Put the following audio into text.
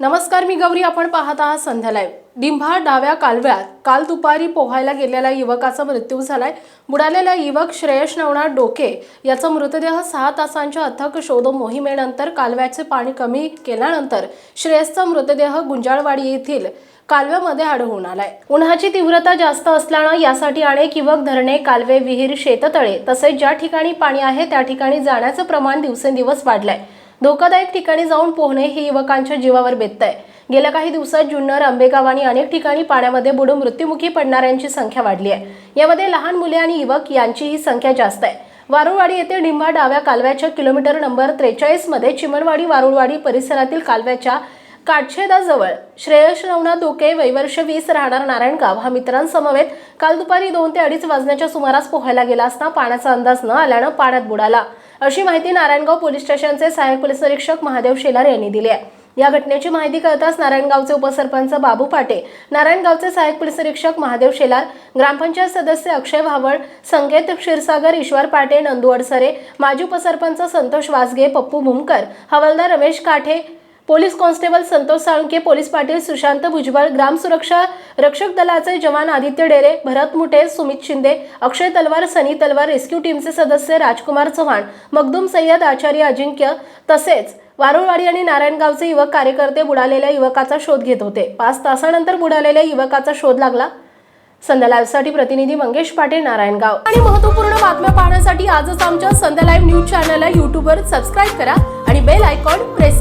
नमस्कार मी गौरी. आपण पाहत आहात संध्या लाईव्ह. डिंभा डाव्या कालव्यात काल दुपारी पोहायला गेलेल्या युवकाचा मृत्यू झालाय. बुडालेला युवक श्रेयश नवनाथ डोके याचा मृतदेह सहा तासांच्या अथक शोध मोहिमेनंतर कालव्याचे पाणी कमी केल्यानंतर श्रेयसचा मृतदेह गुंजाळवाडी येथील कालव्यामध्ये आढळून आलाय. उन्हाची तीव्रता जास्त असल्यानं यासाठी अनेक युवक धरणे कालवे विहीर शेततळे तसेच ज्या ठिकाणी पाणी आहे त्या ठिकाणी जाण्याचं प्रमाण दिवसेंदिवस वाढलंय. धोकादायक ठिकाणी जाऊन पोहणे हे युवकांच्या जीवावर बेततंय. गेल्या काही दिवसात जुन्नर आंबेगाव आणि अनेक ठिकाणी पाण्यामध्ये बुडून मृत्युमुखी पडणाऱ्यांची संख्या वाढली आहे. यामध्ये लहान मुले आणि युवक यांची ही संख्या जास्त आहे. वारुळवाडी येथे डिंबा डाव्या कालव्याच्या किलोमीटर नंबर त्रेचाळीसमध्ये चिमणवाडी वारुळवाडी परिसरातील कालव्याच्या काटछेदाजवळ श्रेयश नवनाथ डोके वैवर्ष वीस राहणार नारायणगाव हा मित्रांसमवेत काल दुपारी दोन ते अडीच वाजण्याच्या सुमारास पोहायला गेला असता पाण्याचा अंदाज न आल्यानं पाण्यात बुडाला. अशी माहिती नारायणगाव पोलीस स्टेशनचे सहाय्यक पोलीस निरीक्षक महादेव शेलार यांनी दिली आहे. या घटनेची माहिती कळताच नारायणगावचे उपसरपंच बाबू पाटे नारायणगावचे सहाय्यक पोलीस निरीक्षक महादेव शेलार ग्रामपंचायत सदस्य अक्षय भावळ संकेत क्षीरसागर ईश्वर पाटे नंदू अडसरे माजी उपसरपंच संतोष वासगे पप्पू भूमकर हवालदार Ramesh Kathe police constable Santosh Salunke police Patil Sushant Bhujbal ग्राम सुरक्षा रक्षक दलाचे जवान आदित्य डेरे भरत मुठे सुमित शिंदे अक्षय तलवार सनी तलवार रेस्क्यू टीमचे सदस्य राजकुमार चव्हाण मखदूम सय्यद आचार्य अजिंक्य तसेच वारुळवाडी आणि नारायणगावचे युवक कार्यकर्ते बुडालेल्या युवकाचा शोध घेत होते. पाच तासानंतर बुडालेल्या युवकाचा शोध लागला. संध्या लाईव्हसाठी प्रतिनिधी मंगेश पाटील नारायणगाव. आणि महत्त्वपूर्ण बातम्या पाहण्यासाठी आजच आमच्या संध्या लाईव्ह न्यूज चॅनलला युट्यूबवर सबस्क्राईब करा आणि बेल आयकॉन प्रेस